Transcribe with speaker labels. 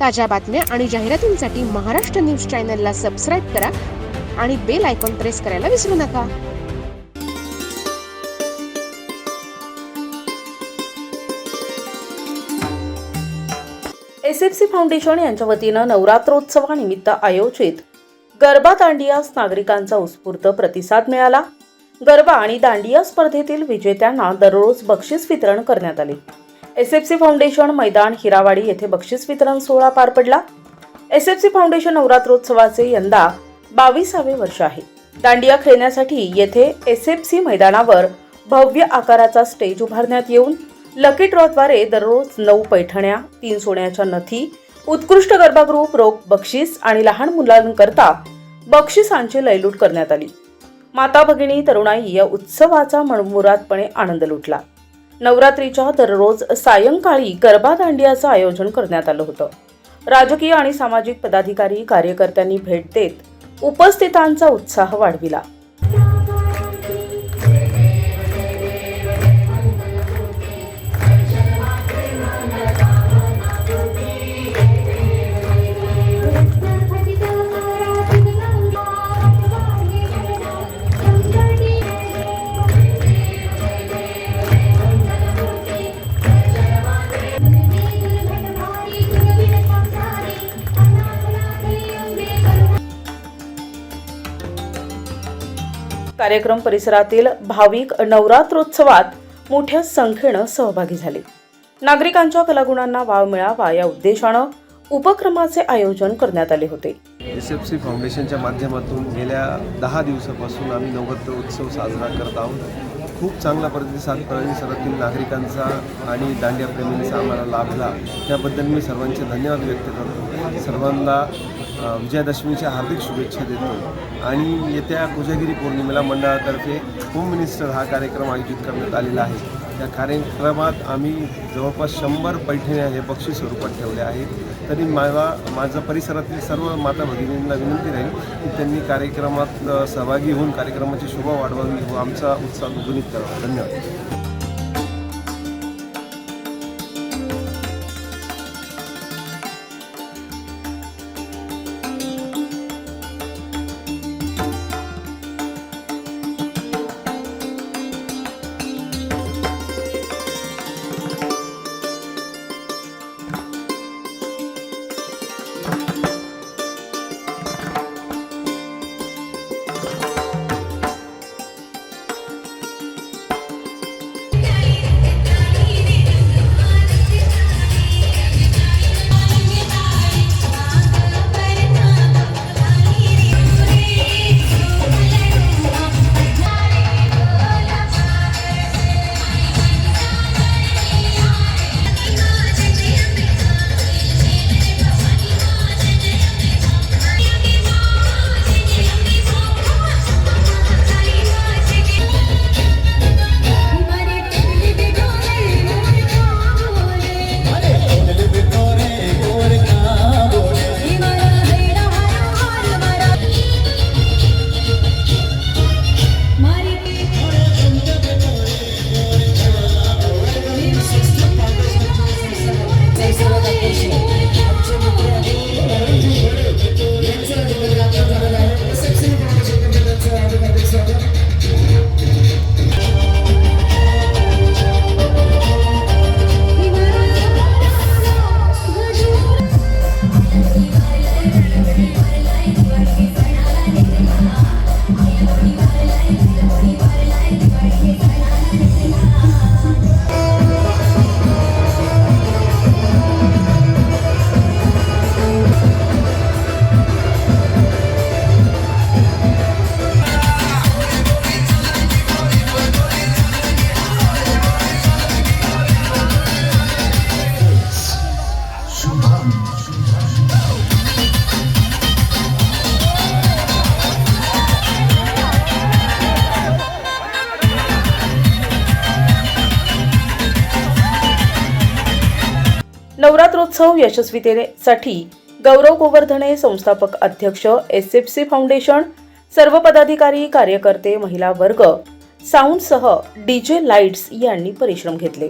Speaker 1: ताज्या बातम्या आणि जाहिरातींसाठी महाराष्ट्र न्यूज चॅनलला सबस्क्राईब करा आणि बेल आयकॉन प्रेस करायला विसरू नका.
Speaker 2: एस एफ सी फाउंडेशन यांच्या वतीनं नवरात्रोत्सवानिमित्त आयोजित गरबा दांडियास नागरिकांचा उत्स्फूर्त प्रतिसाद मिळाला. गरबा आणि दांडिया स्पर्धेतील विजेत्यांना दररोज बक्षीस वितरण करण्यात आले. एस एफ सी फाउंडेशन मैदान हिरावाडी येथे बक्षीस वितरण सोहळा पार पडला. एस एफ सी फाउंडेशन नवरात्रोत्सवाचे यंदा बावीसावे वर्ष आहे. दांडिया खेळण्यासाठी येथे एस एफ सी मैदानावर भव्य आकाराचा स्टेज उभारण्यात येऊन लकी ड्रॉद्वारे दररोज नऊ पैठण्या तीन सोन्याच्या नथी उत्कृष्ट गर्भागृह रोग रोख बक्षीस आणि लहान मुलांकरता बक्षिसांची लयलूट करण्यात आली. माता भगिनी तरुणाई या उत्सवाचा मनमुरादपणे आनंद लुटला. नवरात्रीच्या दररोज सायंकाळी गरबा दांडियाचं आयोजन करण्यात आलं होतं. राजकीय आणि सामाजिक पदाधिकारी कार्यकर्त्यांनी भेट देत उपस्थितांचा उत्साह वाढविला. कार्यक्रम परिसरातील भाविक नवरात्रोत्सवात मोठ्या संख्येनं सहभागी झाले. नागरिकांच्या कलागुणांना वाव मिळावा या उद्देशानं उपक्रमाचे आयोजन करण्यात आले होते.
Speaker 3: एस एफ सी फाउंडेशनच्या माध्यमातून गेल्या दहा दिवसापासून आम्ही नवरात्र उत्सव साजरा करत आहोत. खूप चांगला प्रतिसाद परिसरातील नागरिकांचा आणि दांडियाप्रेमींचा आम्हाला लाभला. त्याबद्दल मी सर्वांचे धन्यवाद व्यक्त करतो. सर्वांना विजयादशमीच्या हार्दिक शुभेच्छा देतो. आणि येत्या कोजागिरी पौर्णिमेला मंडळातर्फे होम मिनिस्टर हा कार्यक्रम आयोजित करण्यात आलेला आहे. त्या कार्यक्रमात आम्ही जवळपास शंभर पैठण्या हे बक्षीस स्वरूपात ठेवले आहेत तरी मला माझं परिसरातील सर्व माता भगिनींना विनंती राहील की त्यांनी कार्यक्रमात सहभागी होऊन कार्यक्रमाची शोभा वाढवावी व आमचा उत्साह दुग्गुणित करावा. धन्यवाद.
Speaker 2: नवरात्रोत्सव यशस्वीतेसाठी गौरव गोवर्धने संस्थापक अध्यक्ष एस एफ सी फाउंडेशन सर्व पदाधिकारी कार्यकर्ते महिला वर्ग साऊंडसह डीजे लाईट्स यांनी परिश्रम घेतले.